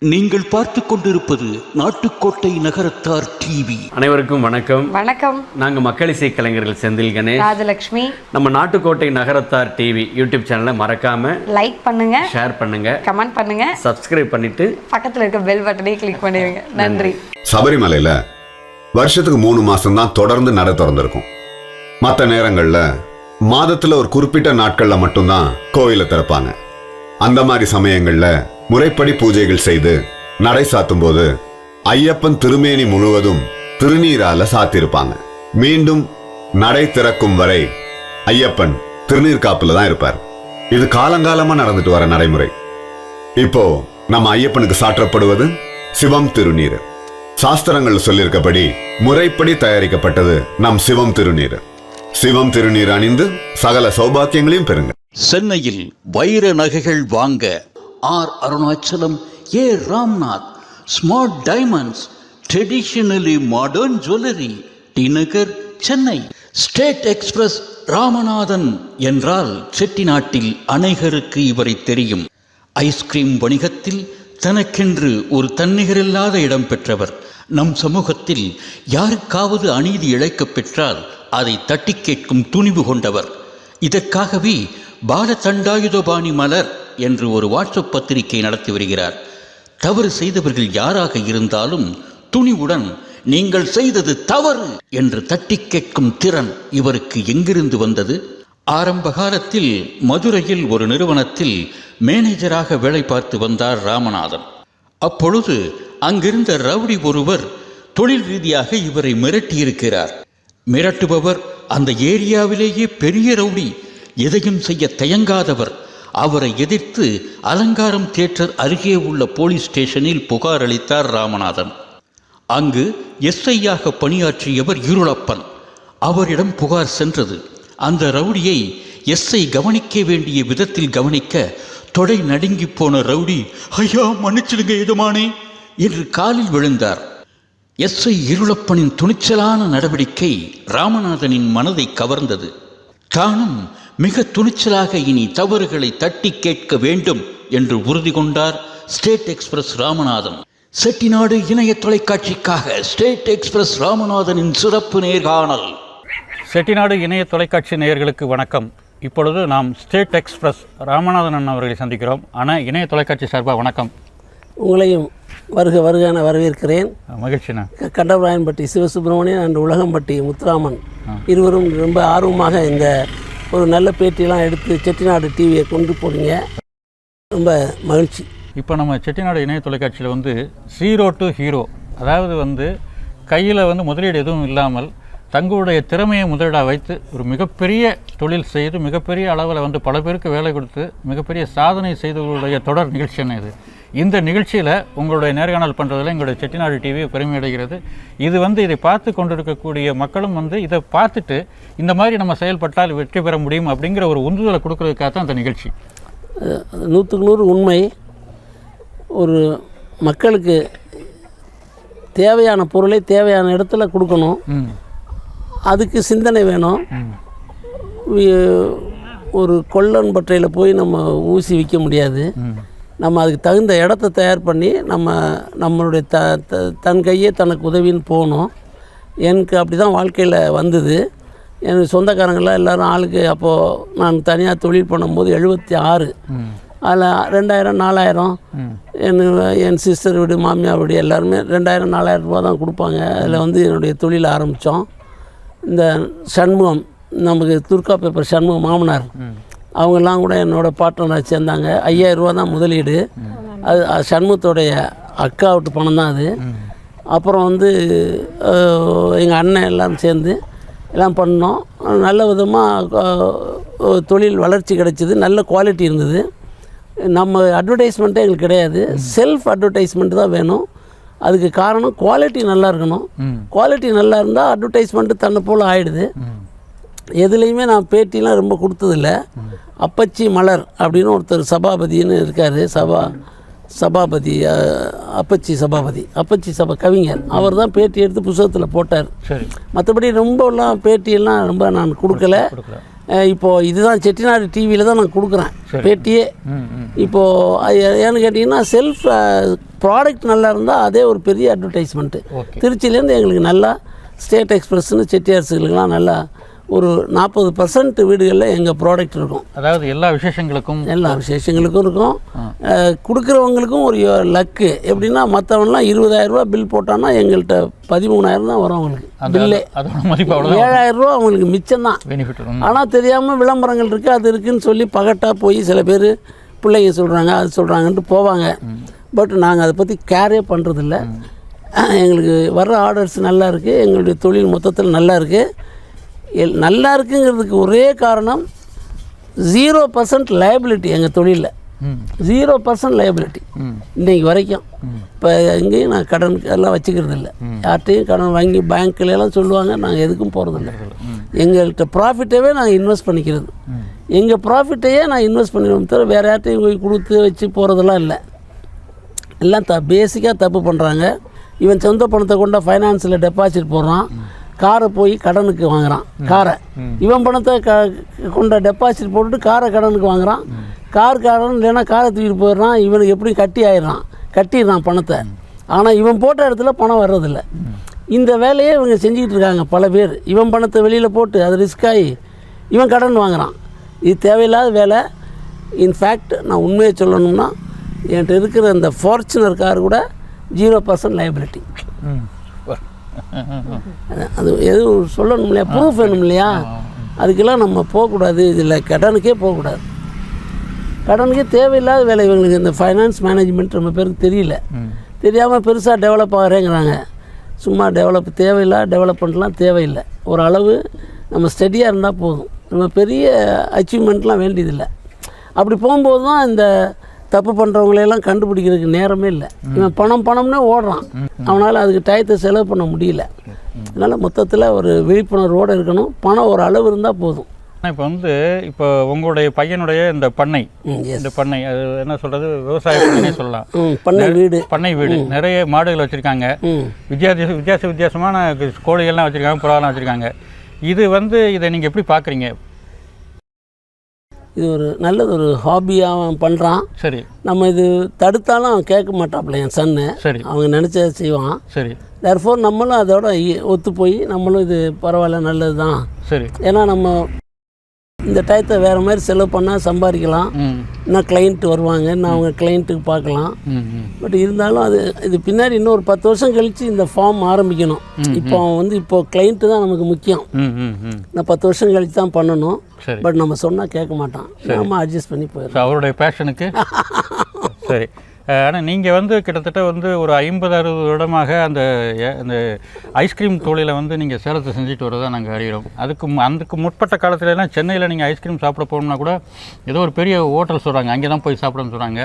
நீங்கள் பார்த்து கொண்டிருப்பது நாட்டுக்கோட்டை நகரத்தார் டிவி. அனைவருக்கும் வணக்கம். வணக்கம். நாங்கள் மக்கள் இசை கலைஞர்கள் செந்தில் கணேஷ். ராஜலக்ஷ்மி. நம்ம நாட்டுக்கோட்டை நகரத்தார் டிவி யூடியூப் சேனலை மறக்காம லைக் பண்ணுங்க. ஷேர் பண்ணுங்க. கமெண்ட் பண்ணுங்க. சப்ஸ்கிரைப் பண்ணிட்டு பக்கத்துல இருக்க பெல் பட்டனையும் கிளிக் பண்ணிடுங்க. நன்றி. சபரிமலையில வருஷத்துக்கு மூணு மாசம் தான் தொடர்ந்து நடை திறந்திருக்கும். மற்ற நேரங்கள்ல மாதத்துல ஒரு குறிப்பிட்ட நாட்கள்ல மட்டும்தான் கோயிலை திறப்பாங்க. அந்த மாதிரி சமயங்கள்ல முறைப்படி பூஜைகள் செய்து நடை சாத்தும் போது ஐயப்பன் திருமேனி முழுவதும் திருநீரால சாத்திருப்பாங்க. மீண்டும் நடை திறக்கும் வரை ஐயப்பன் திருநீர் காப்புல தான் இருப்பார். இது காலங்காலமா நடந்துட்டு வர நடைமுறை. இப்போ நம்ம ஐயப்பனுக்கு சாற்றப்படுவது சிவம் திருநீர். சாஸ்திரங்கள் சொல்லியிருக்கபடி முறைப்படி தயாரிக்கப்பட்டது நம் சிவம் திருநீர். சிவம் திருநீர் அணிந்து சகல சௌபாக்கியங்களையும் பெறுங்க. சென்னையில் வைர நகைகள் வாங்க R Arunachalam A Ramnath. Smart diamonds traditionally modern jewellery T Nagar Chennai. State express Ramanathan என்றால் செட்டிநாட்டில் அநேகருக்கு இவரை தெரியும். ஐஸ்கிரீம் வணிகத்தில் தனக்கென்று ஒரு தன்னிகரில்லாத இடம் பெற்றவர். நம் சமூகத்தில் யாருக்காவது அநீதி இழைக்கப் பெற்றால் அதை தட்டி கேட்கும் துணிவு கொண்டவர். இதற்காகவே பாலதண்டாயுதபாணி மலர் என்று ஒரு வாட்ஸ்அப் பத்திரிகை நடத்தி வருகிறார். தவறு செய்தவர்கள் யாராக இருந்தாலும் துணிவுடன் நீங்கள் செய்தது தவறு என்று தட்டி கேட்கும் திறன் இவருக்கு எங்கிருந்து வந்தது? ஆரம்ப காலத்தில் மதுரையில் ஒரு நிறுவனத்தில் மேனேஜராக வேலை பார்த்து வந்தார் ராமநாதன். அப்பொழுது அங்கிருந்த ரவுடி ஒருவர் தொழில் ரீதியாக இவரை மிரட்டியிருக்கிறார். மிரட்டுபவர் அந்த ஏரியாவிலேயே பெரிய ரவுடி எதையும் செய்ய தயங்காதவர். அவரை எதிர்த்து அலங்காரம் தியேட்டர் அருகே உள்ள போலீஸ் ஸ்டேஷனில் புகார் அளித்தார் ராமநாதன். அங்கு எஸ்ஐயாக பணியாற்றியவர் இருளப்பன். அவரிடம் புகார் சென்றது. அந்த ரவுடியை எஸ்ஐ கவனிக்க வேண்டிய விதத்தில் கவனிக்க தொடை நடுங்கி போன ரவுடி ஐயா மன்னிச்சிடுங்க எதுமானே என்று காலில் விழுந்தார். எஸ்ஐ இருளப்பனின் துணிச்சலான நடவடிக்கை ராமநாதனின் மனதை கவர்ந்தது. தானும் மிக துணிச்சலாக இனி தவறுகளை தட்டி கேட்க வேண்டும் என்று உறுதி கொண்டார் ஸ்டேட் எக்ஸ்பிரஸ் ராமநாதன். செட்டிநாடு இணைய தொலைக்காட்சிக்காக ஸ்டேட் எக்ஸ்பிரஸ் ராமநாதனின் சிறப்பு நேர்காணல். செட்டிநாடு இணைய தொலைக்காட்சி நேயர்களுக்கு வணக்கம். இப்பொழுது நாம் ஸ்டேட் எக்ஸ்பிரஸ் ராமநாதன் அண்ணன் அவர்களை சந்திக்கிறோம். ஆனால் இணைய தொலைக்காட்சி சார்பாக வணக்கம். உங்களையும் வருக வருக என வரவேற்கிறேன். மகிழ்ச்சிண்ணா க- கண்டபராயன்பட்டி சிவசுப்பிரமணியன் அண்ட் உலகம்பட்டி முத்துராமன். இருவரும் ரொம்ப ஆர்வமாக இந்த ஒரு நல்ல பேட்டியெல்லாம் எடுத்து செட்டிநாடு டிவியை கொண்டு போனீங்க. ரொம்ப மகிழ்ச்சி. இப்போ நம்ம செட்டிநாடு இணைய தொலைக்காட்சியில் வந்து ஜீரோ டு ஹீரோ அதாவது வந்து கையில் வந்து முதலீடு எதுவும் இல்லாமல் தங்களுடைய திறமையை முதலீடாக வைத்து ஒரு மிகப்பெரிய தொழில் செய்து மிகப்பெரிய அளவில் வந்து பல பேருக்கு வேலை கொடுத்து மிகப்பெரிய சாதனை செய்தவர்களுடைய தொடர் நிகழ்ச்சி என்ன இது? இந்த நிகழ்ச்சியில் உங்களுடைய நேர்காணல் பண்ணுறதுல எங்களுடைய செட்டிநாடு டிவி பெருமை அடைகிறது. இது வந்து இதை பார்த்து கொண்டிருக்கக்கூடிய மக்களும் வந்து இதை பார்த்துட்டு இந்த மாதிரி நம்ம செயல்பட்டால் வெற்றி பெற முடியும் அப்படிங்கிற ஒரு உந்துதலை கொடுக்கறதுக்காக தான் இந்த நிகழ்ச்சி. நூற்றுக்கு நூறு உண்மை. ஒரு மக்களுக்கு தேவையான பொருளை தேவையான இடத்துல கொடுக்கணும். அதுக்கு சிந்தனை வேணும். ஒரு கொல்லன் பற்றையில் போய் நம்ம ஊசி விற்க முடியாது. நம்ம அதுக்கு தகுந்த இடத்த தயார் பண்ணி நம்ம நம்மளுடைய த த- தன் கையே தனக்கு உதவின்னு போகணும். எனக்கு அப்படி தான் வாழ்க்கையில் வந்தது. என் சொந்தக்காரங்களாம் எல்லாரும் ஆளுக்கு அப்போது நான் தனியாக தொழில் பண்ணும்போது எழுபத்தி ஆறு. அதில் ரெண்டாயிரம் நாலாயிரம். என் என் சிஸ்டர் வீடு மாமியார் வீடு எல்லாருமே ரெண்டாயிரம் நாலாயிரம் ரூபா தான் கொடுப்பாங்க. அதில் வந்து என்னுடைய தொழில் ஆரம்பித்தோம் இந்த சண்முகம் நமக்கு துர்கா பேப்பர் சண்முகம் மாமனார். அவங்கெல்லாம் கூட என்னோட பார்ட்னராக சேர்ந்தாங்க. ஐயாயிரம் ரூபா தான் முதலீடு. அது சண்முகத்தோடைய அக்கா விட்டு பணம் தான் அது. அப்புறம் வந்து எங்கள் அண்ணன் எல்லாம் சேர்ந்து எல்லாம் பண்ணோம். நல்ல விதமாக தொழில் வளர்ச்சி கிடைச்சிது. நல்ல குவாலிட்டி இருந்தது. நம்ம அட்வர்டைஸ்மெண்ட்டே எங்களுக்கு கிடையாது. செல்ஃப் அட்வர்டைஸ்மெண்ட் தான் வேணும். அதுக்கு காரணம் குவாலிட்டி நல்லா இருக்கணும். குவாலிட்டி நல்லா இருந்தால் அட்வர்டைஸ்மெண்ட்டு தன்னை போல் ஆயிடுது. எதுலேயுமே நான் பேட்டிலாம் ரொம்ப கொடுத்ததில்ல. அப்பச்சி மலர் அப்படின்னு ஒருத்தர் சபாபதின்னு இருக்கார். சபா சபாபதி அப்பச்சி சபாபதி அப்பச்சி சபா கவிஞர். அவர் தான் பேட்டி எடுத்து புத்தகத்தில் போட்டார். மற்றபடி ரொம்பலாம் பேட்டியெல்லாம் ரொம்ப நான் கொடுக்கல. அஹ், இப்போ இதுதான் செட்டிநாடு டிவியில் தான் நான் கொடுக்குறேன் பேட்டியே. இப்போது ஏன்னு கேட்டிங்கன்னா செல்ஃப் ப்ராடக்ட் நல்லா இருந்தால் அதே ஒரு பெரிய அட்வர்டைஸ்மெண்ட்டு. திருச்சியிலேருந்து எங்களுக்கு நல்லா ஸ்டேட் எக்ஸ்பிரஸ்னு செட்டியார்ஸுகளுக்கெல்லாம் நல்லா ஒரு நாற்பது பர்சன்ட் வீடுகளில் எங்கள் ப்ராடக்ட் இருக்கும். அதாவது எல்லா விசேஷங்களுக்கும் எல்லா விசேஷங்களுக்கும் இருக்கும். கொடுக்குறவங்களுக்கும் ஒரு லக்கு எப்படின்னா மற்றவன்லாம் இருபதாயிரம் ரூபா பில் போட்டான்னா எங்கள்கிட்ட பதிமூணாயிரம் தான் வரும் அவங்களுக்கு. பில்லே அதோட மதிப்பு அவ்வளோதான் ஏழாயிரம் ரூபா அவங்களுக்கு மிச்சம் தான். பெனிஃபிட் ஆனால் தெரியாமல் விளம்பரங்கள் இருக்குது அது இருக்குன்னு சொல்லி பகட்டாக போய் சில பேர் பிள்ளைங்க சொல்கிறாங்க அது சொல்கிறாங்கன்ட்டு போவாங்க. பட் நாங்கள் அதை பற்றி கேரே பண்ணுறதில்ல எங்களுக்கு வர்ற ஆர்டர்ஸ் நல்லா இருக்குது எங்களுடைய தொழில் மொத்தத்தில் நல்லா இருக்குது நல்லா இருக்குங்கிறதுக்கு ஒரே காரணம் ஜீரோ பர்சன்ட் லைபிலிட்டி எங்கள் தொழிலில். ஜீரோ பர்சன்ட் லைபிலிட்டி ம். இன்னைக்கு வரைக்கும். இப்போ எங்கேயும் நான் கடனுக்கு எல்லாம் வச்சுக்கிறது இல்லை. யார்கிட்டையும் கடன் வாங்கி பேங்க்ல எல்லாம் சொல்லுவாங்க நாங்கள் எதுக்கும் போகிறதில்ல எங்கள்கிட்ட ப்ராஃபிட்டவே நாங்கள் இன்வெஸ்ட் பண்ணிக்கிறது. எங்கள் ப்ராஃபிட்டையே நான் இன்வெஸ்ட் பண்ணிடுவோம் தவிர வேறு யார்ட்டையும் போய் கொடுத்து வச்சு போகிறதெல்லாம் இல்லை. எல்லாம் த பேசிக்காக தப்பு பண்ணுறாங்க இவன் சொந்த பணத்தை கொண்ட ஃபைனான்ஸில் டெபாசிட் போடுறான். காரை போய் கடனுக்கு வாங்குறான். காரை. இவன் பணத்தை க கொண்ட டெபாசிட் போட்டுட்டு காரை கடனுக்கு வாங்குறான். கார் கடன் இல்லைன்னா காரை தூக்கிட்டு போயிடுறான். இவனுக்கு எப்படி கட்டி ஆயிடுறான். கட்டிடுறான் பணத்தை. ஆனால் இவன் போட்ட இடத்துல பணம் வர்றதில்ல. இந்த வேலையை இவங்க செஞ்சுக்கிட்டு இருக்காங்க பல பேர். இவன் பணத்தை வெளியில் போட்டு அது ரிஸ்க் ஆகி இவன் கடன் வாங்குறான். இது தேவையில்லாத வேலை. இன்ஃபேக்ட் நான் உண்மையை சொல்லணும்னா என்கிட்ட இருக்கிற இந்த ஃபார்ச்சுனர் கார் கூட ஜீரோ பர்சன்ட் லைபிலிட்டி அது எதுவும் சொல்லணும் இல்லையா ப்ரூஃப் வேணும் இல்லையா அதுக்கெல்லாம் நம்ம போகக்கூடாது இதில் கடனுக்கே போகக்கூடாது. கடனுக்கே தேவையில்லாத வேலை இவங்களுக்கு இந்த ஃபைனான்ஸ் மேனேஜ்மெண்ட் ரொம்ப பேருக்கு தெரியல. தெரியாமல் பெருசாக டெவலப் ஆகிறேங்கிறாங்க. சும்மா டெவலப் தேவையில்லை டெவலப்மெண்ட்லாம் தேவையில்லை. ஒரு அளவு நம்ம ஸ்டடியாக இருந்தால் போதும். நம்ம பெரிய அச்சீவ்மெண்ட்லாம் வேண்டியதில்லை. அப்படி போகும்போது தான் இந்த தப்பு பண்ணுறவங்களையெல்லாம் கண்டுபிடிக்கிறதுக்கு நேரமே இல்லை. இவன் பணம் பணம்னே ஓடுறான். அவனால் அதுக்கு டயத்தை செலவு பண்ண முடியல. அதனால் மொத்தத்தில் ஒரு விழிப்புணர்வோடு இருக்கணும். பணம் ஒரு அளவு இருந்தால் போதும். இப்போ வந்து இப்போ உங்களுடைய பையனுடைய இந்த பண்ணை. இந்த பண்ணை அது என்ன சொல்றது? விவசாய பண்ணைனே சொல்லலாம். பண்ணை வீடு. பண்ணை வீடு. நிறைய மாடுகள் வச்சிருக்காங்க. வித்தியாச வித்தியாச வித்தியாசமான கோழிகள்லாம் வச்சிருக்காங்க புறாலாம் வச்சிருக்காங்க. இது வந்து இதை நீங்க எப்படி பார்க்குறீங்க இது ஒரு நல்லது ஒரு ஹாபியாக அவன் பண்ணுறான் சரி. நம்ம இது தடுத்தாலும் அவன் கேட்க மாட்டாப்புல என் சன்னு. சரி. அவங்க நினச்சதை செய்வான். சரி. தர்ஃபோர் நம்மளும் அதோட ஒத்து போய் நம்மளும் இது பரவாயில்ல நல்லது தான் சரி. ஏன்னா நம்ம இந்த டயத்தை வேறு மாதிரி செலவு பண்ணால் சம்பாதிக்கலாம். இன்னும் கிளைண்ட் வருவாங்க. இன்னும் அவங்க கிளைண்ட்டுக்கு பார்க்கலாம். பட் இருந்தாலும் அது இது பின்னாடி இன்னும் ஒரு பத்து வருஷம் கழித்து இந்த ஃபார்ம் ஆரம்பிக்கணும். இப்போ அவன் வந்து இப்போ கிளைண்ட்டு தான் நமக்கு முக்கியம். இன்னும் பத்து வருஷம் கழித்து தான் பண்ணணும். பட் நம்ம சொன்னால் கேட்க மாட்டான். நம்ம அட்ஜஸ்ட் பண்ணி போயிடலாம் ஸோ அவருடைய பேஷனுக்கு சரி. ஆனால் நீங்கள் வந்து கிட்டத்தட்ட வந்து ஒரு ஐம்பது அறுபது வருடமாக அந்த அந்த ஐஸ்கிரீம் தொழிலை வந்து நீங்கள் சேலத்தை செஞ்சுட்டு வரதா நாங்கள் அறிகிறோம். அதுக்கு அதுக்கு முற்பட்ட காலத்துலலாம் சென்னையில் நீங்கள் ஐஸ்கிரீம் சாப்பிட போகணும்னா கூட ஏதோ ஒரு பெரிய ஹோட்டல் சொல்கிறாங்க அங்கே தான் போய் சாப்பிடணும்னு சொல்கிறாங்க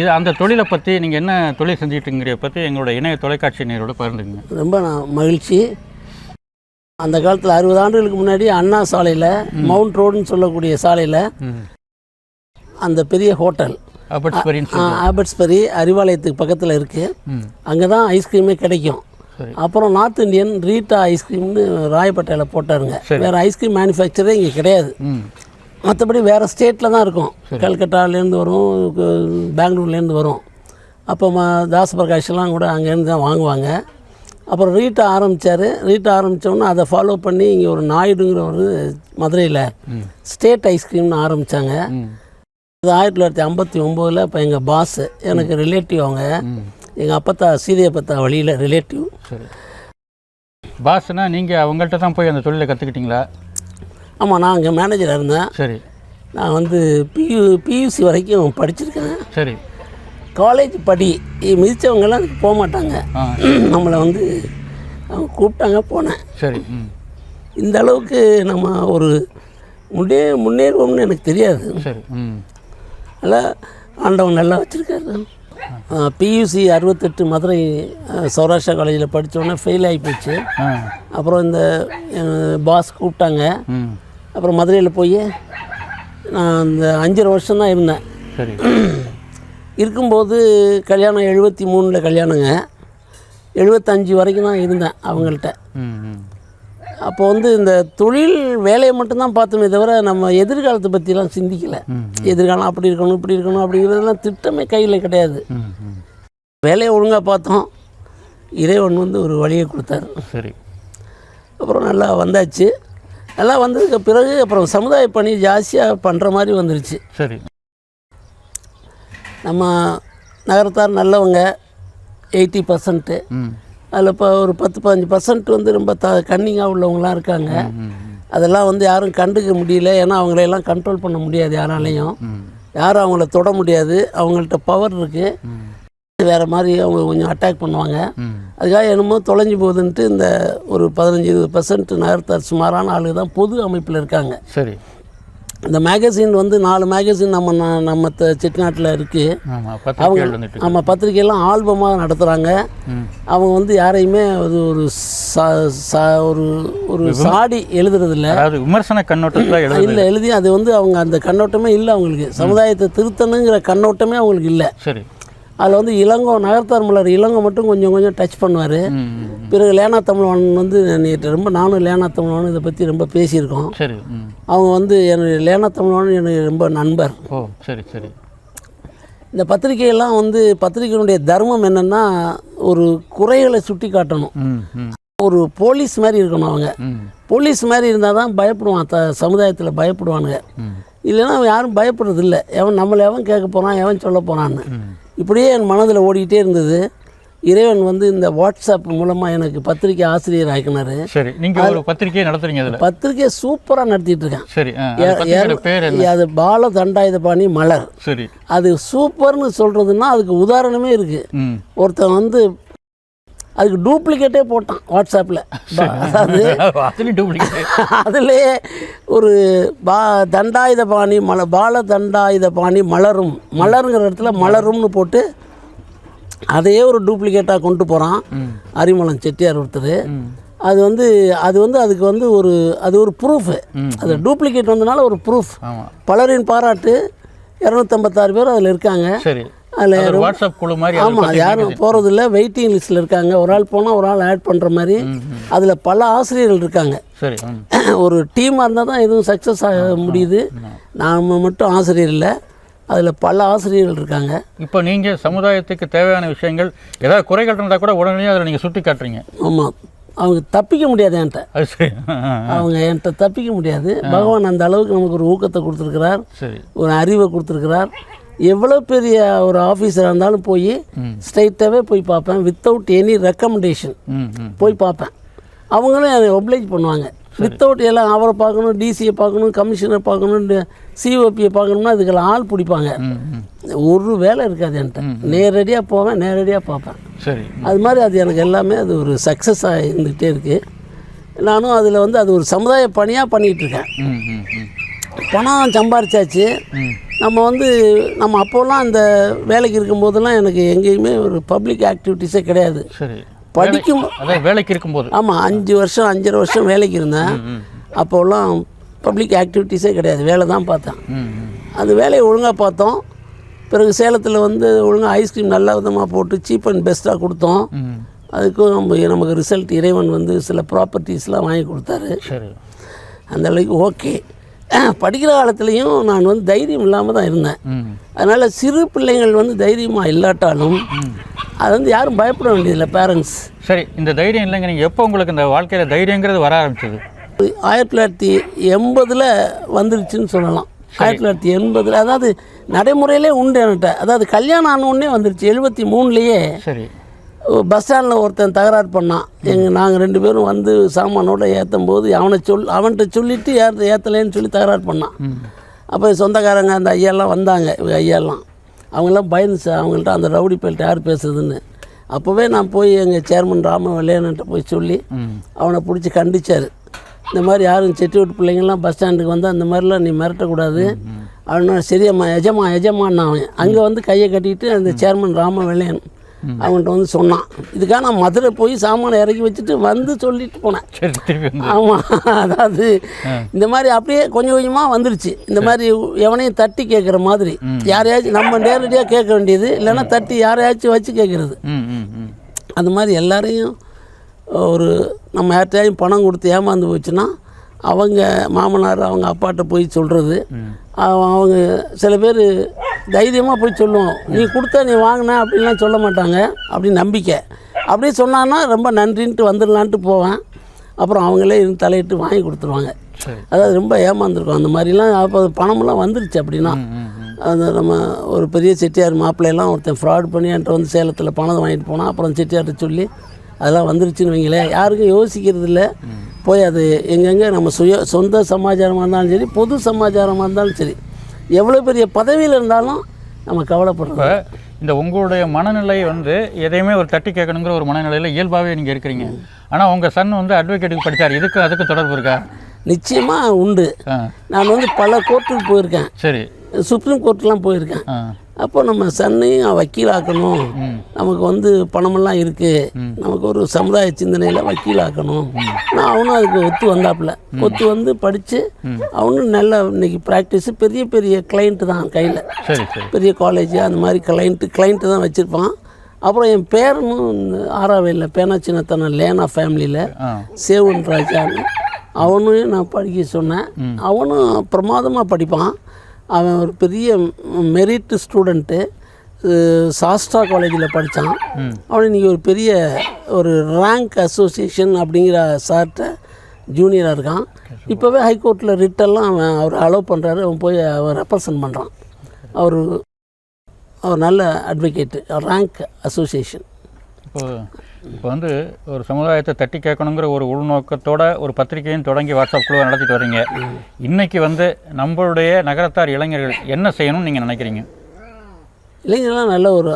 இது அந்த தொழிலை பற்றி நீங்கள் என்ன தொழில் செஞ்சுட்டுங்கிறத பற்றி எங்களோட இணைய தொலைக்காட்சி நேரோட பகிர்ந்துங்க ரொம்ப நான் மகிழ்ச்சி. அந்த காலத்தில் அறுபது ஆண்டுகளுக்கு முன்னாடி அண்ணா சாலையில் மவுண்ட் ரோடுன்னு சொல்லக்கூடிய சாலையில் அந்த பெரிய ஹோட்டல். ஆபர்ட்ஸ்பரி அறிவாலயத்துக்கு பக்கத்தில் இருக்குது அங்கே தான் ஐஸ்கிரீமே கிடைக்கும். அப்புறம் நார்த் இந்தியன் ரீட்டா ஐஸ்கிரீம்னு ராயப்பேட்டையில் போட்டாருங்க. வேறு ஐஸ்கிரீம் மேனுஃபேக்சரே இங்கே கிடையாது. மற்றபடி வேறு ஸ்டேட்டில் தான் இருக்கும். கல்கட்டாலேருந்து வரும் பெங்களூர்லேருந்து வரும். அப்போ ம தாஸ் பிரகாஷ்லாம் கூட அங்கேருந்து தான் வாங்குவாங்க. அப்புறம் ரீட்டா ஆரம்பித்தார் ரீட்டா ஆரம்பித்தோன்னே அதை ஃபாலோ பண்ணி இங்கே ஒரு நாயுடுங்கிற ஒரு மதுரையில் ஸ்டேட் ஐஸ்கிரீம்னு ஆரம்பித்தாங்க அது ஆயிரத்தி தொள்ளாயிரத்தி ஐம்பத்தி ஒம்போதில் இப்போ எங்கள் பாஸ் எனக்கு ரிலேட்டிவ் அவங்க. எங்கள் அப்பத்தா சீதையப்பத்தா வழியில் ரிலேட்டிவ் சரி. பாஸ்னா நீங்கள் அவங்கள்ட்ட தான் போய் அந்த தொழிலை கற்றுக்கிட்டீங்களா ஆமாம் நான் அங்கே மேனேஜராக இருந்தேன். சரி. நான் வந்து பியூ பியூசி வரைக்கும் படிச்சிருக்கேன். சரி. காலேஜ் படி மிதித்தவங்கெல்லாம் போக மாட்டாங்க. நம்மளை வந்து அவங்க கூப்பிட்டாங்க போனேன். சரி இந்த அளவுக்கு நம்ம ஒரு முன்னே முன்னேறுவோம்னு எனக்கு தெரியாது. சரி அதனால் ஆண்டவன் நல்லா வச்சுருக்காரு. பியூசி அறுபத்தெட்டு மதுரை சௌராஷ்டிரா காலேஜில் படித்தோடனே ஃபெயில் ஆகி போச்சு. அப்புறம் இந்த பாஸ் கூப்பிட்டாங்க. அப்புறம் மதுரையில் போய் நான் அந்த அஞ்சரை வருஷம் தான் இருந்தேன். இருக்கும்போது கல்யாணம் எழுபத்தி மூணில் கல்யாணங்க. எழுபத்தஞ்சு வரைக்கும் தான் இருந்தேன் அவங்கள்ட்ட. அப்போ வந்து இந்த தொழில் வேலையை மட்டும்தான் பார்த்தோமே தவிர நம்ம எதிர்காலத்தை பற்றிலாம் சிந்திக்கலை. எதிர்காலம் அப்படி இருக்கணும் இப்படி இருக்கணும் அப்படிங்கிறதெல்லாம் திட்டமே கையில் கிடையாது. வேலையை ஒழுங்காக பார்த்தோம். இறைவன் வந்து ஒரு வழியை கொடுத்தாரு. சரி. அப்புறம் நல்லா வந்தாச்சு. நல்லா வந்ததுக்கு பிறகு அப்புறம் சமுதாய பணி ஜாஸ்தியாக பண்ணுற மாதிரி வந்துருச்சு. சரி. நம்ம நகரத்தார் நல்லவங்க எயிட்டி பர்சன்ட்டு. அதில் இப்போ ஒரு பத்து பதினஞ்சு பர்சன்ட் வந்து ரொம்ப த கன்னிங்காக உள்ளவங்களாம் இருக்காங்க. அதெல்லாம் வந்து யாரும் கண்டுக்க முடியல. ஏன்னா அவங்களையெல்லாம் கண்ட்ரோல் பண்ண முடியாது யாராலையும். யாரும் அவங்கள தொட முடியாது. அவங்கள்ட்ட பவர் இருக்குது வேறு மாதிரி அவங்க கொஞ்சம் அட்டாக் பண்ணுவாங்க. அதுக்காக என்னமோ தொலைஞ்சு போகுதுன்ட்டு இந்த ஒரு பதினஞ்சு இருபது பர்சன்ட் நகரத்தார். சுமாரான ஆளு தான் பொது அமைப்பில் இருக்காங்க. சரி. இந்த மேகசின் வந்து நாலு மேகசின் நம்ம நம்ம செட்டிநாட்டில் இருக்குது ஆமாம் வந்துட்டு நம்ம பத்திரிக்கையெல்லாம் ஆல்பமாக நடத்துகிறாங்க அவங்க வந்து யாரையுமே அது ஒரு ஒரு ஒரு சாடி எழுதுறதில்ல. விமர்சன கண்ணோட்டத்தில் இல்லை எழுதி அது வந்து அவங்க அந்த கண்ணோட்டமே இல்லை அவங்களுக்கு. சமுதாயத்தை திருத்தணுங்கிற கண்ணோட்டமே அவங்களுக்கு இல்லை. சரி. அதில் வந்து இளங்கோ நகர்த்தார் மலர் இளங்கோ மட்டும் கொஞ்சம் கொஞ்சம் டச் பண்ணுவார். பிறகு லேனா தமிழ்வாணன் வந்து நேற்று ரொம்ப நானும் லேனா தமிழ்வாணன் இதை பற்றி ரொம்ப பேசியிருக்கோம். சரி அவங்க வந்து என்னுடைய லேனா தமிழ்வாணன் எனக்கு ரொம்ப நண்பர். ஓ சரி சரி. இந்த பத்திரிகையெல்லாம் வந்து பத்திரிகையினுடைய தர்மம் என்னென்னா ஒரு குறைகளை சுட்டி காட்டணும். ஒரு போலீஸ் மாதிரி இருக்கணும் அவங்க. போலீஸ் மாதிரி இருந்தால் தான் பயப்படுவான் த சமுதாயத்தில் பயப்படுவானுங்க. இல்லைன்னா அவன் யாரும் பயப்படுறது இல்லை எவன் நம்மளை எவன் கேட்க போகிறான் எவன் சொல்ல போகிறான்னு இப்படியே என் மனதில் ஓடிக்கிட்டே இருந்தது. இறைவன் வந்து இந்த வாட்ஸ்அப் மூலமாக எனக்கு பத்திரிக்கை ஆசிரியர் ஆக்கினார். சரி நீங்கள் ஒரு பத்திரிகையை நடத்துறீங்க அதில்? பத்திரிக்கையை சூப்பராக நடத்திட்டு இருக்கேன் சரி அது பால தண்டாயுதபாணி மலர். சரி. அது சூப்பர்னு சொல்கிறதுன்னா அதுக்கு உதாரணமே இருக்குது ஒருத்தன் வந்து அதுக்கு டூப்ளிகேட்டே போட்டான் வாட்ஸ்அப்பில் அதாவது டூப்ளிகேட் அதிலே ஒரு பா தண்டாயுதபாணி மல பால தண்டாயுதபாணி மலரும். மலருங்கிற இடத்துல மலரும்னு போட்டு அதையே ஒரு டூப்ளிகேட்டாக கொண்டு போகிறான் அரிமளம் செட்டியார் ஒருத்தர். அது வந்து அது வந்து அதுக்கு வந்து ஒரு அது ஒரு ப்ரூஃபு அது டூப்ளிகேட் வந்தனால ஒரு ப்ரூஃப் பலரின் பாராட்டு. இரநூத்தம்பத்தாறு பேர் அதில் இருக்காங்க. சரி. அதில் வாட்ஸ்அப் குழு மாதிரி ஆமாம் யாரும் போகிறதில்ல வெயிட்டிங் லிஸ்ட்டில் இருக்காங்க. ஒரு ஆள் போனால் ஒரு ஆள் ஆட் பண்ணுற மாதிரி. அதில் பல ஆசிரியர்கள் இருக்காங்க. சரி ஒரு டீமாக இருந்தால் தான் எதுவும் சக்ஸஸ் ஆக முடியுது. நாம் மட்டும் ஆசிரியர் இல்லை. அதில் பல ஆசிரியர்கள் இருக்காங்க. இப்போ நீங்கள் சமுதாயத்துக்கு தேவையான விஷயங்கள் ஏதாவது குறைகள் இருந்தால் கூட உடனே அதில் நீங்கள் சுட்டி காட்டுறீங்க. ஆமாம் அவங்க தப்பிக்க முடியாது என்கிட்ட. அவங்க என்கிட்ட தப்பிக்க முடியாது. பகவான் அந்த அளவுக்கு நமக்கு ஒரு ஊக்கத்தை கொடுத்துருக்கிறார். ஒரு அறிவை கொடுத்துருக்கிறார். எவ்வளோ பெரிய ஒரு ஆஃபீஸராக இருந்தாலும் போய் ஸ்ட்ரைட்டாகவே போய் பார்ப்பேன் வித்தவுட் எனி ரெக்கமெண்டேஷன் போய் பார்ப்பேன். அவங்களும் என்னை ஒப்ளைஜ் பண்ணுவாங்க. வித்தவுட் எல்லாம் அவரை பார்க்கணும் டிசியை பார்க்கணும் கமிஷனர் பார்க்கணும் சிஓபியை பார்க்கணும்னா அதுக்கெல்லாம் ஆள் பிடிப்பாங்க. ஒரு வேலை இருக்காது என்கிட்ட. நேரடியாக போவேன் நேரடியாக பார்ப்பேன். சரி. அது மாதிரி அது எனக்கு எல்லாமே அது ஒரு சக்ஸஸாக இருந்துகிட்டே இருக்குது நானும் அதில் வந்து அது ஒரு சமுதாய பணியாக ம் பணம் சம்பாரிச்சாச்சு. நம்ம வந்து நம்ம அப்போல்லாம் அந்த வேலைக்கு இருக்கும்போதெல்லாம் எனக்கு எங்கேயுமே ஒரு பப்ளிக் ஆக்டிவிட்டீஸே கிடையாது. சரி. படிக்கும் அதான் வேலைக்கு இருக்கும்போது. ஆமாம் அஞ்சு வருஷம் அஞ்சரை வருஷம் வேலைக்கு இருந்தேன். அப்போல்லாம் பப்ளிக் ஆக்டிவிட்டீஸே கிடையாது. வேலை தான் பார்த்தேன். அந்த வேலையை ஒழுங்காக பார்த்தோம். பிறகு சேலத்தில் வந்து ஒழுங்காக ஐஸ்கிரீம் நல்ல விதமாக போட்டு சீப் அண்ட் பெஸ்ட்டாக கொடுத்தோம். அதுக்கும் நம்ம நமக்கு ரிசல்ட் இறைவன் வந்து சில ப்ராப்பர்ட்டிஸ்லாம் வாங்கி கொடுத்தாரு. அந்த அளவுக்கு ஓகே படிக்கிற காலத்துலேயும் நான் வந்து தைரியம் இல்லாமல் தான் இருந்தேன். அதனால் சிறு பிள்ளைங்கள் வந்து தைரியமாக இல்லாட்டாலும் அது வந்து யாரும் பயப்பட வேண்டியதில்லை பேரண்ட்ஸ் சரி இந்த தைரியம் இல்லைங்க. நீங்கள் எப்போ உங்களுக்கு இந்த வாழ்க்கையில் தைரியங்கிறது வர ஆரம்பிச்சது? ஆயிரத்தி தொள்ளாயிரத்தி எண்பதில் வந்துருச்சுன்னு சொல்லலாம். ஆயிரத்தி தொள்ளாயிரத்தி எண்பதில் அதாவது நடைமுறையிலே உண்டு என்கிட்ட. அதாவது கல்யாணம் ஆன உடனே வந்துருச்சு. எழுபத்தி மூணுலேயே சரி. பஸ் ஸ்டாண்டில் ஒருத்தன் தகராறு பண்ணான். எங்கள் நாங்கள் ரெண்டு பேரும் வந்து சாமானோட ஏற்றும் போது அவனை சொல் அவன்கிட்ட சொல்லிவிட்டு ஏற்ற ஏற்றலேன்னு சொல்லி தகராறு பண்ணான். அப்போ சொந்தக்காரங்க அந்த ஐயாலாம் வந்தாங்க இவங்க ஐயாலாம். அவங்கெல்லாம் பயந்து சார் அவங்கள்ட்ட அந்த ரவுடி பேல்ட்ட யார் பேசுறதுன்னு. அப்போவே நான் போய் எங்கள் சேர்மன் ராம வெள்ளையன்ட்ட போய் சொல்லி அவனை பிடிச்சி கண்டிச்சார். இந்த மாதிரி யாரும் செட்டி வீட்டு பிள்ளைங்கள்லாம் பஸ் ஸ்டாண்டுக்கு வந்தால் அந்த மாதிரிலாம் நீ மிரட்டக்கூடாது. அவனா சரியம்மா எஜமா எஜமான்னு அவன். அங்கே வந்து கையை கட்டிட்டு அந்த சேர்மன் ராம வெள்ளையன் அவன்கிட்ட வந்து சொன்னான். இதுக்காக நான் மதுரை போய் சாமானை இறக்கி வச்சுட்டு வந்து சொல்லிட்டு போனேன். ஆமாம் அதாவது இந்த மாதிரி அப்படியே கொஞ்சம் கொஞ்சமாக வந்துருச்சு. இந்த மாதிரி எவனையும் தட்டி கேட்குற மாதிரி. யாரையாச்சும் நம்ம நேரடியாக கேட்க வேண்டியது இல்லைன்னா தட்டி யாரையாச்சும் வச்சு கேட்குறது அந்த மாதிரி எல்லாரையும் ஒரு நம்ம யார்கிட்டயும் பணம் கொடுத்து ஏமாந்து போச்சுன்னா அவங்க மாமனார் அவங்க அப்பாட்ட போய் சொல்கிறது அவங்க சில பேர் தைரியமாக போய் சொல்லுவோம் நீ கொடுத்த நீ வாங்கின அப்படின்லாம் சொல்ல மாட்டாங்க. அப்படி நம்பிக்கை. அப்படியே சொன்னான்னா ரொம்ப நன்றின்ட்டு வந்துடலான்ட்டு போவேன். அப்புறம் அவங்களே இருந்து தலையிட்டு வாங்கி கொடுத்துருவாங்க. அதாவது ரொம்ப ஏமாந்துருக்கோம். அந்த மாதிரிலாம் அப்போ பணமெல்லாம் வந்துருச்சு அப்படின்னா. அது நம்ம ஒரு பெரிய செட்டியார் மாப்பிள்ளையெல்லாம் ஒருத்தன் ஃப்ராட் பண்ணி என்கிட்ட வந்து சேலத்தில் பணம் வாங்கிட்டு போனான் அப்புறம் செட்டியார்ட்ட சொல்லி அதெல்லாம் வந்துருச்சுன்னு வைங்களேன் யாருக்கும் யோசிக்கிறது இல்லை. போய் அது எங்கெங்கே நம்ம சுய சொந்த சமாச்சாரமாக இருந்தாலும் சரி பொது சமாச்சாரமாக இருந்தாலும் சரி. எவ்வளோ பெரிய பதவியில் இருந்தாலும் நம்ம கவலைப்படுறோம். இந்த உங்களுடைய மனநிலை வந்து எதையுமே ஒரு தட்டி கேட்கணுங்கிற ஒரு மனநிலையில் இயல்பாகவே நீங்கள் இருக்கிறீங்க. ஆனால் உங்கள் சன் வந்து அட்வொகேட்டுக்கு படித்தார் இதுக்கு அதுக்கு தொடர்பு இருக்கா? நிச்சயமாக உண்டு. நான் வந்து பல கோர்ட்டுக்கு போயிருக்கேன். சரி. சுப்ரீம் கோர்ட்லாம் போயிருக்கேன். அப்போ நம்ம சன்னையும் வக்கீலாக்கணும். நமக்கு வந்து பணமெல்லாம் இருக்குது நமக்கு ஒரு சமுதாய சிந்தனையில் வக்கீலாக்கணும். நான் அவனும் அதுக்கு ஒத்து வந்தாப்புல. ஒத்து வந்து படித்து அவனும் நல்ல இன்னைக்கு ப்ராக்டிஸு பெரிய பெரிய கிளைண்ட்டு தான் கையில். பெரிய காலேஜ் அந்த மாதிரி கிளைண்ட்டு கிளைண்ட்டு தான் வச்சுருப்பான். அப்புறம் என் பேரனும் ஆறாவையில் பேனா சின்னத்தன லேனா ஃபேமிலியில் சேவன் ராஜான்னு. அவனையும் நான் படிக்க சொன்னேன். அவனும் பிரமாதமாக படிப்பான். அவன் ஒரு பெரிய மெரிட் ஸ்டூடெண்ட்டு சாஸ்ட்ரா காலேஜில் படித்தான் அவன் இன்றைக்கி ஒரு பெரிய ஒரு ரேங்க் அசோசியேஷன் அப்படிங்கிற சார்கிட்ட ஜூனியராக இருக்கான். இப்போவே ஹைகோர்ட்டில் ரிட்டெல்லாம் அவன் அவர் அலோவ் பண்ணுறாரு அவன் போய் அவன் ரெப்ரசன்ட் பண்ணுறான் அவர் அவர் நல்ல அட்வொகேட்டு ரேங்க் அசோசியேஷன் இப்போ இப்போ வந்து ஒரு சமுதாயத்தை தட்டி கேட்கணுங்கிற ஒரு உள்நோக்கத்தோட ஒரு பத்திரிகையும் தொடங்கி வாட்ஸ்அப் குழுவை நடத்திட்டு வர்றீங்க இன்னைக்கு வந்து நம்மளுடைய நகரத்தார் இளைஞர்கள் என்ன செய்யணும்னு நீங்கள் நினைக்கிறீங்க? இளைஞர்லாம் நல்ல ஒரு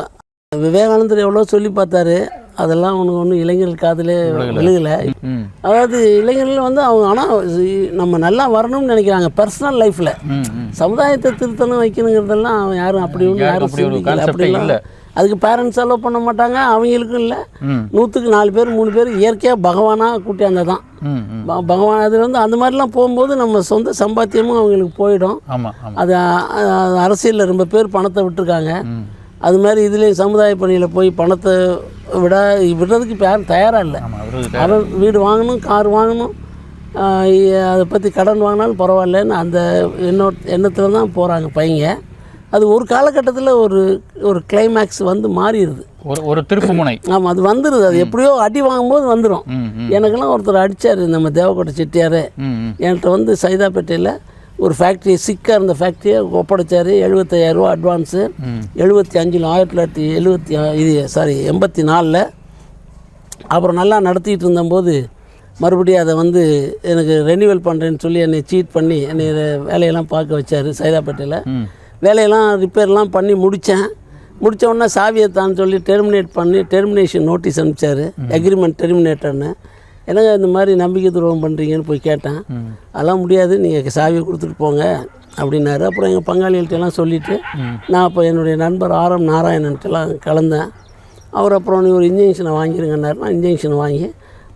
விவேகானந்தர் எவ்வளோ சொல்லி பார்த்தாரு. அதெல்லாம் அவனுக்கு ஒன்றும் இளைஞர்கள் காதிலே விழுகலை. அதாவது இளைஞர்கள் வந்து அவங்க ஆனால் நம்ம நல்லா வரணும்னு நினைக்கிறாங்க பர்சனல் லைஃப்பில் சமுதாயத்தை திருத்தணும் வைக்கணுங்கிறதெல்லாம் அவன் யாரும் அப்படி ஒன்றும் யாரும் அப்படி இல்ல. அதுக்கு பேரண்ட்ஸ் அலோவ் பண்ண மாட்டாங்க அவங்களுக்கும் இல்லை. நூற்றுக்கு நாலு பேர் மூணு பேர் இயற்கையாக பகவானாக கூட்டியாந்த தான் பகவான் அது வந்து அந்த மாதிரிலாம் போகும்போது நம்ம சொந்த சம்பாத்தியமும் அவங்களுக்கு போயிடும். அது அரசியலில் ரொம்ப பேர் பணத்தை விட்டுருக்காங்க. அது மாதிரி இதுலேயும் சமுதாய பணியில் போய் பணத்தை விட விடுறதுக்கு இப்போ யாரும் தயாராக இல்லை. அவன் வீடு வாங்கணும் கார் வாங்கணும் அதை பற்றி கடன் வாங்கினாலும் பரவாயில்லன்னு அந்த எண்ணோ எண்ணத்தில் தான் போகிறாங்க பையங்க. அது ஒரு காலகட்டத்தில் ஒரு ஒரு கிளைமேக்ஸ் வந்து மாறிடுது. ஒரு ஒரு திருப்பு முனை. ஆமாம் அது வந்துடுது அது எப்படியோ அடி வாங்கும்போது வந்துடும் எனக்கெல்லாம் ஒருத்தர் அடித்தார் நம்ம தேவக்கோட்டை செட்டியார். என்கிட்ட வந்து சைதாப்பேட்டையில் ஒரு ஃபேக்ட்ரி சிக்காக இருந்த ஃபேக்ட்ரியை ஒப்படைச்சார். எழுபத்தாயிரரூவா அட்வான்ஸு எழுபத்தி அஞ்சில் ஆயிரத்தி தொள்ளாயிரத்தி எழுபத்தி இது சாரி எண்பத்தி நாலில் அப்புறம் நல்லா நடத்திட்டு இருந்தபோது மறுபடியும் அதை வந்து எனக்கு ரெனியூவல் பண்ணுறேன்னு சொல்லி என்னை சீட் பண்ணி என்னை வேலையெல்லாம் பார்க்க வச்சார் சைதாப்பேட்டையில். வேலையெல்லாம் ரிப்பேர்லாம் பண்ணி முடித்தேன். முடிச்ச உடனே சாவியை தான் சொல்லி டெர்மினேட் பண்ணி டெர்மினேஷன் நோட்டீஸ் அனுப்பிச்சார். அக்ரிமெண்ட் டெர்மினேட்டர்னு என்னங்க இந்த மாதிரி நம்பிக்கை துரோகம் பண்ணுறீங்கன்னு போய் கேட்டேன். அதெல்லாம் முடியாது நீங்கள் சாவியை கொடுத்துட்டு போங்க அப்படின்னாரு. அப்புறம் எங்கள் பங்காளிகள்ட்டெல்லாம் சொல்லிவிட்டு நான் அப்போ என்னுடைய நண்பர் ஆர்எம் நாராயணன்ட்டெல்லாம் கலந்தேன். அவர் அப்புறம் நீ ஒரு இன்ஜெக்ஷனை வாங்கிருங்கன்னாரு. நான் இன்ஜெக்ஷனை வாங்கி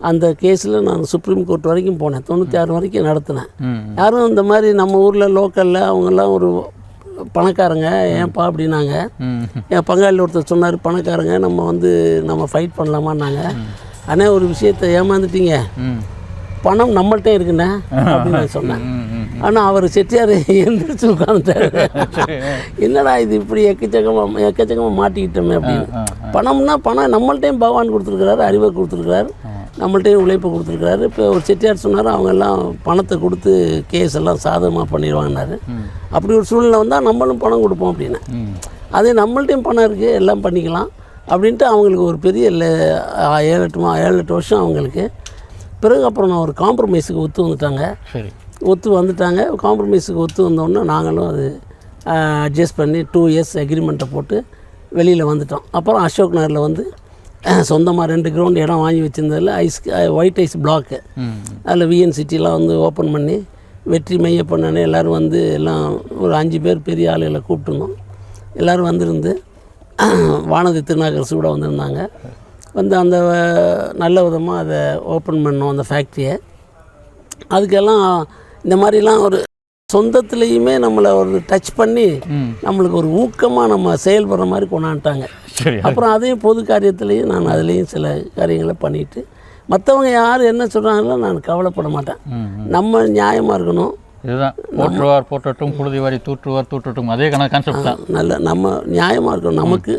அந்த கேஸில் நான் சுப்ரீம் கோர்ட் வரைக்கும் போனேன். தொண்ணூற்றி ஆறு வரைக்கும் நடத்தினேன். யாரும் இந்த மாதிரி நம்ம ஊரில் லோக்கலில் அவங்கெல்லாம் ஒரு பணக்காரங்க ஏன்ப்பா அப்படின்னாங்க. என் பங்காளி ஒருத்தர் சொன்னார் பணக்காரங்க நம்ம வந்து நம்ம ஃபைட் பண்ணலாமான்னாங்க. அண்ணே ஒரு விஷயத்தை ஏமாந்துட்டீங்க. பணம் நம்மள்ட்டே இருக்குண்ணே அப்படின்னு நான் சொன்னேன். ஆனால் அவர் செட்டியார் எந்திரிச்சு உட்காந்துட்டாரு என்னடா இது இப்படி எக்கச்சக்கமாக எக்கச்சக்கமாக மாட்டிக்கிட்டோமே அப்படின்னு. பணம்னா பணம் நம்மள்ட்டையும் பகவான் கொடுத்துருக்கிறாரு அறிவை கொடுத்துருக்கிறாரு. நம்மள்ட்டையும் உழைப்பை கொடுத்துருக்கிறாரு. இப்போ ஒரு செட்டியார் சொன்னார் அவங்க எல்லாம் பணத்தை கொடுத்து கேஸ் எல்லாம் சாதகமாக பண்ணிடுவாங்கன்னாரு. அப்படி ஒரு சூழ்நிலை வந்தால் நம்மளும் பணம் கொடுப்போம் அப்படின்னு. அதே நம்மள்ட்டையும் பணம் இருக்குது எல்லாம் பண்ணிக்கலாம் அப்படின்ட்டு அவங்களுக்கு ஒரு பெரிய ஏழு எட்டு மா ஏழு எட்டு வருஷம் அவங்களுக்கு. பிறகு அப்புறம் நான் ஒரு காம்ப்ரமைஸுக்கு ஒத்து வந்துட்டாங்க. ஒத்து வந்துட்டாங்க. காம்ப்ரமைஸுக்கு ஒத்து வந்தோடனே நாங்களும் அது அட்ஜஸ்ட் பண்ணி டூ இயர்ஸ் அக்ரிமெண்ட்டை போட்டு வெளியில் வந்துட்டோம். அப்புறம் அசோக் நகரில் வந்து சொந்தமாக ரெண்டு கிரவுண்ட் இடம் வாங்கி வச்சுருந்ததில் ஐஸ் ஒயிட் ஐஸ் பிளாக்கு அதில் விஎன் சிட்டிலாம் வந்து ஓப்பன் பண்ணி வெற்றி மையப்பண்ணனே எல்லோரும் வந்து எல்லாம் ஒரு அஞ்சு பேர் பெரிய ஆளுகளை கூப்பிட்டுருந்தோம். எல்லோரும் வந்திருந்து வானதி திருநாகரசு கூட வந்திருந்தாங்க. வந்து அந்த நல்ல விதமாக அதை ஓப்பன் பண்ணோம் அந்த ஃபேக்ட்ரியை அதுக்கெல்லாம் இந்த மாதிரிலாம் ஒரு சொந்தத்துலேயுமே நம்மளை ஒரு டச் பண்ணி நம்மளுக்கு ஒரு ஊக்கமாக நம்ம செயல்படுற மாதிரி கொண்டாந்துட்டாங்க. சரி அப்புறம் அதையும் பொது காரியத்திலையும் நான் அதுலேயும் சில காரியங்களை பண்ணிட்டு மற்றவங்க யார் என்ன சொல்கிறாங்களோ நான் கவலைப்பட மாட்டேன். நம்ம நியாயமாக இருக்கணும். இதுதான். போற்றுவார் போற்றட்டும் புழுதி வாரி தூற்றுவார் தூற்றட்டும். அதே கணக்கு கான்செப்ட் தான். நல்ல நம்ம நியாயமாக இருக்கணும். நமக்கு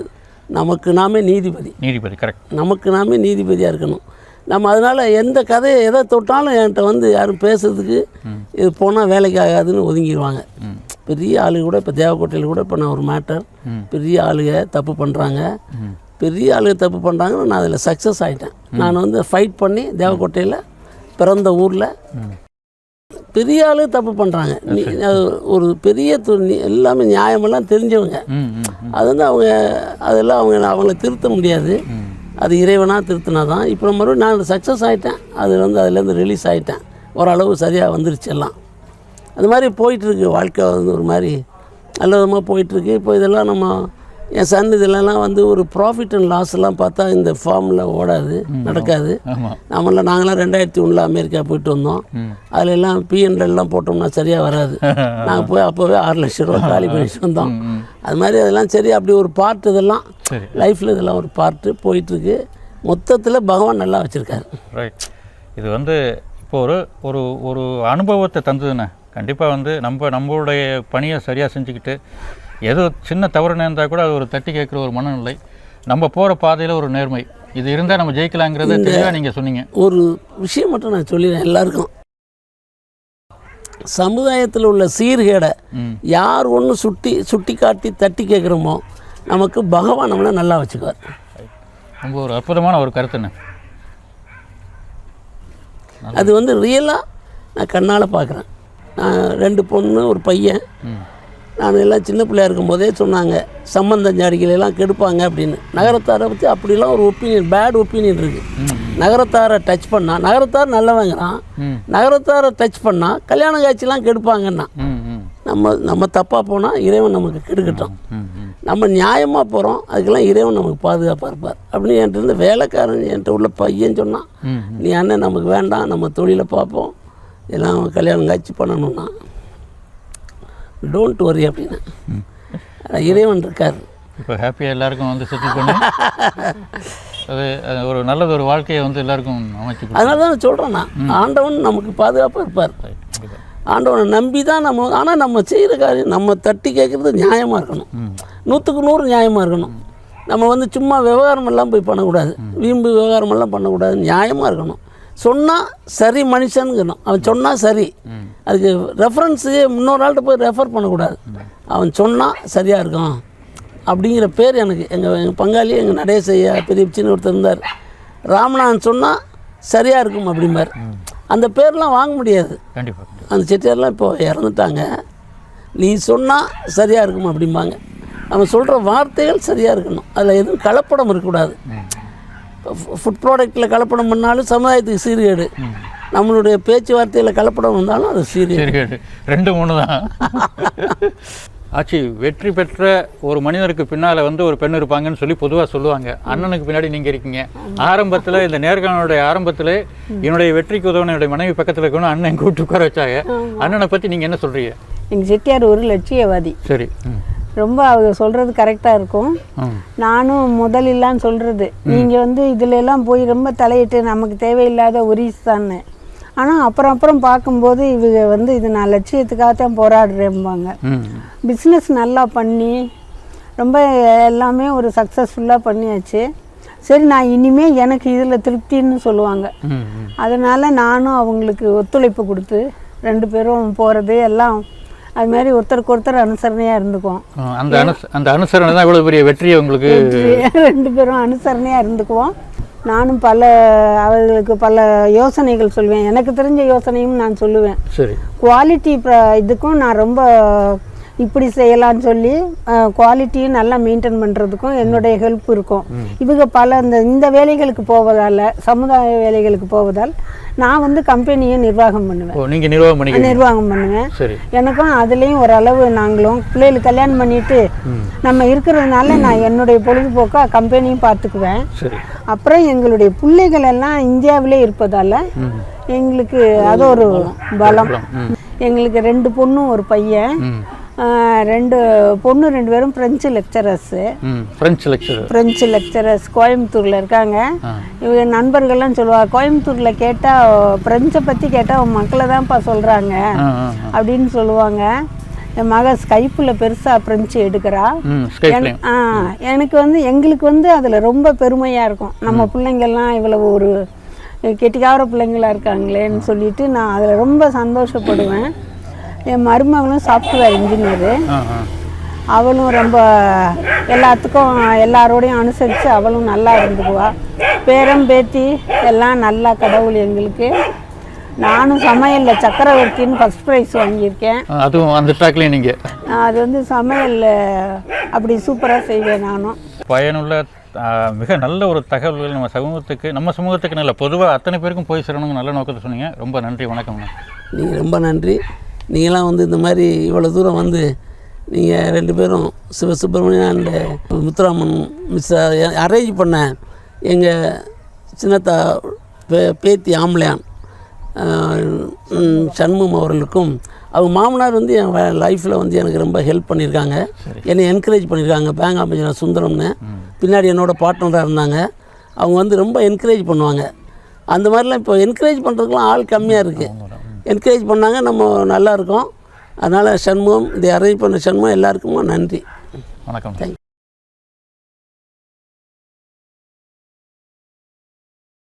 நமக்கு நாமே நீதிபதி. நீதிபதி கரெக்ட் நமக்கு நாமே நீதிபதியாக இருக்கணும். நம்ம அதனால் எந்த கதையை எதை தொட்டாலும் என்கிட்ட வந்து யாரும் பேசுறதுக்கு இது போனால் வேலைக்கு ஆகாதுன்னு ஒதுங்கிடுவாங்க பெரிய ஆளுங்க கூட இப்போ தேவக்கோட்டையில் கூட இப்போ நான் ஒரு மேட்டர் பெரிய ஆளுங்க தப்பு பண்ணுறாங்க பெரிய ஆளுங்க தப்பு பண்ணுறாங்கன்னு நான் அதில் சக்ஸஸ் ஆகிட்டேன் நான் வந்து ஃபைட் பண்ணி தேவக்கோட்டையில் பிறந்த ஊரில் பெரிய ஆளு தப்பு பண்ணுறாங்க நீ அது ஒரு பெரிய எல்லாமே நியாயமெல்லாம் தெரிஞ்சவங்க. அது வந்து அவங்க அதெல்லாம் அவங்க அவங்கள திருத்த முடியாது. அது இறைவனாக திருத்தினா தான் இப்போ மறுபடியும் நான் சக்ஸஸ் ஆகிட்டேன் அது வந்து அதுலேருந்து ரிலீஸ் ஆகிட்டேன் ஓரளவு சரியாக வந்துருச்சு எல்லாம். அது மாதிரி போயிட்டுருக்கு வாழ்க்கை வந்து ஒரு மாதிரி நல்ல விதமாக போயிட்டுருக்கு இப்போ இதெல்லாம் நம்ம என் சன் இதெல்லாம் வந்து ஒரு ப்ராஃபிட் அண்ட் லாஸ் எல்லாம் பார்த்தா இந்த ஃபார்மில் ஓடாது நடக்காது. ஆமாம் நம்மள நாங்களாம் ரெண்டாயிரத்தி ஒன்றில் அமெரிக்கா போயிட்டு வந்தோம். அதுல எல்லாம் பிஎன்எல்லாம் போட்டோம்னா சரியாக வராது. நாங்கள் போய் அப்போவே ஆறு லட்ச ரூபா காலி பண்ணிட்டு வந்தோம். அது மாதிரி அதெல்லாம் சரி அப்படி ஒரு பார்ட் இதெல்லாம் லைஃப்பில் இதெல்லாம் ஒரு பார்ட்டு போயிட்டுருக்கு. மொத்தத்தில் பகவான் நல்லா வச்சுருக்காரு. ரைட் இது வந்து இப்போ ஒரு ஒரு ஒரு அனுபவத்தை தந்ததுண்ணே கண்டிப்பாக வந்து நம்ம நம்மளுடைய பணியை சரியாக செஞ்சுக்கிட்டு ஏதோ சின்ன தவறு நேர்ந்தால் கூட அது ஒரு தட்டி கேட்குற ஒரு மனநிலை. நம்ம போகிற பாதையில் ஒரு நேர்மை. இது இருந்தால் நம்ம ஜெயிக்கலாங்கிறத தெளிவாக நீங்கள் சொன்னீங்க. ஒரு விஷயம் மட்டும் நான் சொல்லிடுறேன் எல்லாருக்கும். சமுதாயத்தில் உள்ள சீர்கேடை யார் ஒன்று சுட்டி சுட்டி காட்டி தட்டி கேட்குறோமோ நமக்கு பகவான் நம்மளை நல்லா வச்சுக்குவார். ரொம்ப ஒரு அற்புதமான ஒரு கருத்துண்ணே அது வந்து ரியலாக நான் கண்ணால் பார்க்குறேன். நான் ரெண்டு பொண்ணு ஒரு பையன். நான் எல்லாம் சின்ன பிள்ளையா இருக்கும்போதே சொன்னாங்க சம்பந்தம் ஜாடிகள் எல்லாம் கெடுப்பாங்க அப்படின்னு. நகரத்தாரை பற்றி அப்படிலாம் ஒரு ஒப்பீனியன் பேட் ஒப்பீனியன் இருக்குது நகரத்தாரை டச் பண்ணால் நகரத்தார் நல்லவங்கிறான். நகரத்தாரை டச் பண்ணால் கல்யாண காட்சிலாம் கெடுப்பாங்கன்னா நம்ம நம்ம தப்பாக போனால் இறைவன் நமக்கு கெடுக்கட்டும். நம்ம நியாயமாக போகிறோம் அதுக்கெல்லாம் இறைவன் நமக்கு பாதுகாப்பாக இருப்பார். அப்படின்னு என்கிட்ட இருந்த வேலைக்காரன் என்கிட்ட உள்ள பையன் சொன்னான் நீ அண்ணன் நமக்கு வேண்டாம் நம்ம தொழிலை பார்ப்போம். எல்லாம் கல்யாணம் காட்சி பண்ணணும்னா டோன்ட் வரி அப்படின்னு. இறைவன் இருக்கார். இப்போ ஹாப்பியாக எல்லாருக்கும் வந்து செட்டில் பண்ணி அது ஒரு நல்லது ஒரு வாழ்க்கையை வந்து எல்லாருக்கும் அமைச்சு அதனால தான் சொல்கிறேன் நான். ஆண்டவன் நமக்கு பாதுகாப்பாக இருப்பார். ஆண்டவனை நம்பி தான் நம்ம ஆனால் நம்ம செய்கிற காரியம் நம்ம தட்டி கேட்குறது நியாயமாக இருக்கணும். நூற்றுக்கு நூறு நியாயமாக இருக்கணும். நம்ம வந்து சும்மா விவகாரம் எல்லாம் போய் பண்ணக்கூடாது. வீம்பு விவகாரம் எல்லாம் பண்ணக்கூடாது. நியாயமாக இருக்கணும். சொன்னால் சரி மனுஷனுங்கணும் அவன் சொன்னால் சரி. அதுக்கு ரெஃபரன்ஸு இன்னொரு ஆள்கிட்ட போய் ரெஃபர் பண்ணக்கூடாது. அவன் சொன்னால் சரியாக இருக்கும். அப்படிங்கிற பேர் எனக்கு. எங்கள் எங்கள் பங்காளி எங்கள் நடேசையா பெரிய சின்ன ஒருத்தர் இருந்தார். ராமநாதன் சொன்னால் சரியாக இருக்கும் அப்படிம்பார். அந்த பேர்லாம் வாங்க முடியாது. கண்டிப்பாக அந்த செட்டியார்லாம் இப்போ இறந்துட்டாங்க. நீ சொன்னால் சரியாக இருக்கும் அப்படிம்பாங்க. நம்ம சொல்கிற வார்த்தைகள் சரியாக இருக்கணும். அதில் எதுவும் கலப்படம் இருக்கக்கூடாது. ஃபுட் ப்ராடக்ட்டில் கலப்படம் பண்ணாலும் சமுதாயத்துக்கு சீர்கேடு. நம்மளுடைய பேச்சுவார்த்தையில் கலப்படம் வந்தாலும் அது சீர்கேடு. ரெண்டு மூணு தான். ஆச்சி வெற்றி பெற்ற ஒரு மனிதருக்கு பின்னால் வந்து ஒரு பெண் இருப்பாங்கன்னு சொல்லி பொதுவாக சொல்லுவாங்க. அண்ணனுக்கு பின்னாடி நீங்கள் இருக்கீங்க. ஆரம்பத்தில் இந்த நேர்காணலுடைய ஆரம்பத்தில் என்னுடைய வெற்றிக்கு உதவன என்னுடைய மனைவி பக்கத்தில் இருக்கணும் அண்ணன் கூப்பிட்டு உட்கார வச்சாங்க. அண்ணனை பற்றி நீங்கள் என்ன சொல்கிறீங்க எங்கள் செட்டியார் ஒரு லட்சியவாதி. சரி. ரொம்ப அவங்க சொல்கிறது கரெக்டாக இருக்கும். நானும் முதலில்லான்னு சொல்கிறது நீங்கள் வந்து இதுல எல்லாம் போய் ரொம்ப தலையிட்டு நமக்கு தேவையில்லாத ஒரிஸ் தானே ஆனால் அப்புறம் அப்புறம் பார்க்கும்போது இவங்க வந்து இது நான் லட்சியத்துக்காகத்தான் போராடுறேன்பாங்க ம். பிஸ்னஸ் நல்லா பண்ணி ரொம்ப எல்லாமே ஒரு சக்ஸஸ்ஃபுல்லாக பண்ணியாச்சு. சரி நான் இனிமே எனக்கு இதில் திருப்தின்னு சொல்லுவாங்க. அதனால் நானும் அவங்களுக்கு ஒத்துழைப்பு கொடுத்து ரெண்டு பேரும் போகிறது எல்லாம் அது மாதிரி ஒருத்தருக்கு ஒருத்தர் அனுசரணையாக இருந்துக்குவோம். அந்த அந்த அனுசரணை தான் இவ்வளோ பெரிய வெற்றியை உங்களுக்கு ரெண்டு பேரும் அனுசரணையாக இருந்துக்குவோம். நானும் பல அவர்களுக்கு பல யோசனைகள் சொல்லுவேன் எனக்கு தெரிஞ்ச யோசனையும் நான் சொல்லுவேன். சரி. குவாலிட்டி இதுக்கும் நான் ரொம்ப இப்படி செய்யலாம்னு சொல்லி குவாலிட்டியும் நல்லா மெயின்டைன் பண்ணுறதுக்கும் என்னுடைய ஹெல்ப் இருக்கும். இவங்க பல இந்த இந்த வேலைகளுக்கு போவதால் சமுதாய வேலைகளுக்கு போவதால் நான் வந்து கம்பெனியை நிர்வாகம் பண்ணுவேன். நீங்கள் நிர்வாகம் பண்ணிக்கிறீங்க? நிர்வாகம் பண்ணுவேன். சரி. எனக்கும் அதுலேயும் ஓரளவு நாங்களும் பிள்ளைகளுக்கு கல்யாணம் பண்ணிட்டு நம்ம இருக்கிறதுனால நான் என்னுடைய பொழுதுபோக்காக கம்பெனியும் பார்த்துக்குவேன். சரி. அப்புறம் எங்களுடைய பிள்ளைகள் எல்லாம் இந்தியாவிலே இருப்பதால் எங்களுக்கு அது ஒரு பலம். எங்களுக்கு ரெண்டு பொண்ணும் ஒரு பையன். ரெண்டு பொண்ணு ரெண்டு பேரும் French lecturers French lecturer French lecturers கோயம்புத்தூரில் இருக்காங்க. இவங்க நண்பர்கள்லாம் சொல்லுவாங்க கோயம்புத்தூரில் கேட்டால் ஃப்ரெஞ்சை பற்றி கேட்டால் உன் மக்களை தான்ப்பா சொல்கிறாங்க அப்படின்னு சொல்லுவாங்க. என் மக ஸ்கைப்பில் பெருசாக ஃப்ரெஞ்சு எடுக்கிறா. ஆ எனக்கு வந்து எங்களுக்கு வந்து அதில் ரொம்ப பெருமையாக இருக்கும். நம்ம பிள்ளைங்கள்லாம் இவ்வளவு ஒரு கெட்டிக்கார பிள்ளைங்களா இருக்காங்களேன்னு சொல்லிட்டு நான் அதில் ரொம்ப சந்தோஷப்படுவேன். என் மருமகளும் சாஃப்ட்வேர் இன்ஜினியரு அவளும் ரொம்ப எல்லாத்துக்கும் எல்லாரோடையும் அனுசரித்து அவளும் நல்லா இருந்துக்குவா. பேரம் பேத்தி எல்லாம் நல்லா கடவுள் எங்களுக்கு. நானும் சமையலில் சக்கரவர்த்தின்னு ஃபஸ்ட் ப்ரைஸ் வாங்கியிருக்கேன். அதுவும் அந்த ட்ராக்லேயும் நீங்கள் நான் அது வந்து சமையலில் அப்படி சூப்பராக செய்வேன் நானும். பயனுள்ள மிக நல்ல ஒரு தகவல்கள் நம்ம சமூகத்துக்கு நம்ம சமூகத்துக்கு நல்ல பொதுவாக அத்தனை பேருக்கும் போய் சேரணுங்க நல்ல நோக்கத்தை சொன்னீங்க. ரொம்ப நன்றி வணக்கம்ண்ணா. நீங்கள் ரொம்ப நன்றி. நீங்களாம் வந்து இந்த மாதிரி இவ்வளோ தூரம் வந்து நீங்கள் ரெண்டு பேரும் Sivasubramanian and Muthuraman miss arrange பண்ண எங்கள் சின்னத்தா பே பேத்தி ஆம்பளையான் சண்முகம் அவர்களுக்கும் அவங்க மாமனார் வந்து என் லைஃப்பில் வந்து எனக்கு ரொம்ப ஹெல்ப் பண்ணியிருக்காங்க. என்னை என்கரேஜ் பண்ணியிருக்காங்க. பேங்க் ஆஃபீஸர் சுந்தரம்னு. பின்னாடி என்னோட பார்ட்னராக இருந்தாங்க. அவங்க வந்து ரொம்ப என்கரேஜ் பண்ணுவாங்க. அந்த மாதிரிலாம் இப்போ என்கரேஜ் பண்ணுறதுக்குலாம் ஆள் கம்மியாக இருக்குது என்கரேஜ் பண்ணாங்க நம்ம நல்லா இருக்கோம் அதனால் சண்முகம் இதை அரேஞ்ச் பண்ண சண்முகம் எல்லாருக்குமா நன்றி. வணக்கம்.